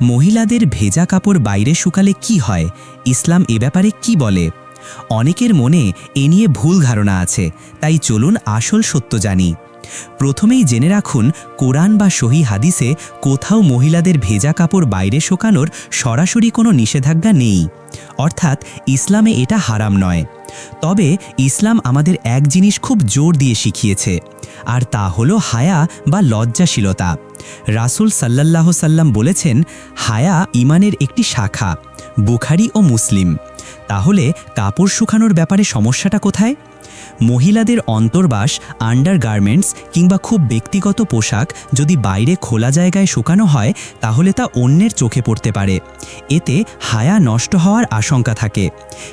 মহিলাদের ভেজা কাপড় বাইরে শুকালে কি হয়? ইসলাম এ ব্যাপারে কি বলে? অনেকের মনে এ নিয়ে ভুল ধারণা আছে, তাই চলুন আসল সত্য জানি। প্রথমেই জেনে রাখুন, কোরআন বা সহি হাদিসে কোথাও মহিলাদের ভেজা কাপড় বাইরে শোকানোর সরাসরি কোনো নিষেধাজ্ঞা নেই। অর্থাৎ ইসলামে এটা হারাম নয়। তবে ইসলাম আমাদের এক জিনিস খুব জোর দিয়ে শিখিয়েছে, আর তা হলো হায়া বা লজ্জাশীলতা। রাসূল সাল্লাল্লাহ সাল্লাম বলেছেন, হায়া ইমানের একটি শাখা, বুখারি ও মুসলিম। তাহলে কাপড় শুকানোর ব্যাপারে সমস্যাটা কোথায়? মহিলাদের অন্তর্বাস, আন্ডারগার্মেন্টস কিংবা খুব ব্যক্তিগত পোশাক যদি বাইরে খোলা জায়গায় শুকানো হয়, তাহলে তা অন্যের চোখে পড়তে পারে। এতে হায়া নষ্ট হওয়ার আশঙ্কা থাকে।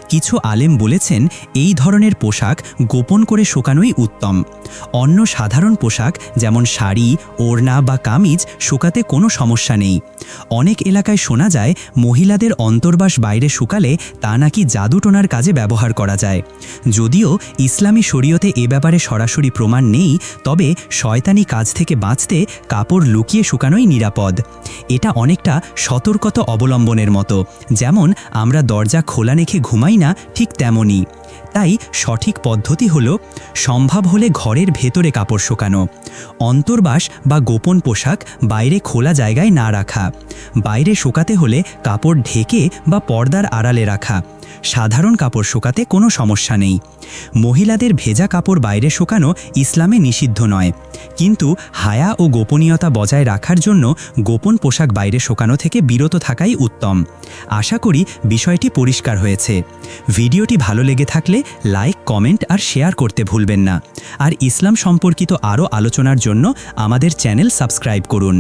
কিছু আলেম বলেছেন, এই ধরনের পোশাক গোপন করে শুকানোই উত্তম। অন্য সাধারণ পোশাক যেমন শাড়ি, ওড়না বা কামিজ শুকাতে কোনো সমস্যা নেই। অনেক এলাকায় শোনা যায়, মহিলাদের অন্তর্বাস বাইরে শুকালে তা নাকি জাদুটোনার কাজে ব্যবহার করা যায়। যদিও ইসলামী শরীয়তে এ ব্যাপারে সরাসরি প্রমাণ নেই, তবে শয়তানি কাজ থেকে বাঁচতে কাপড় লুকিয়ে শুকানোই নিরাপদ। এটা অনেকটা সতর্কতা অবলম্বনের মতো। যেমন, আমরা দরজা খোলা রেখে ঘুমাই না, ঠিক তেমনই। তাই সঠিক পদ্ধতি হল সম্ভব হলে ঘরের ভেতরে কাপড় শুকানো, অন্তর্বাস বা গোপন পোশাক বাইরে খোলা জায়গায় না রাখা, বাইরে শুকাতে হলে কাপড় ঢেকে বা পর্দার আড়ালে রাখা, সাধারণ কাপড় শুকাতে কোনো সমস্যা নেই। মহিলাদের ভেজা কাপড় বাইরে শুকানো ইসলামে নিষিদ্ধ নয়, কিন্তু হায়া ও গোপনীয়তা বজায় রাখার জন্য গোপন পোশাক বাইরে শুকানো থেকে বিরত থাকাই উত্তম। আশা করি বিষয়টি পরিষ্কার হয়েছে। ভিডিওটি ভালো লেগে থাকলে লাইক, কমেন্ট আর শেয়ার করতে ভুলবেন না। আর ইসলাম সম্পর্কিত আরও আলোচনার জন্য আমাদের চ্যানেল সাবস্ক্রাইব করুন।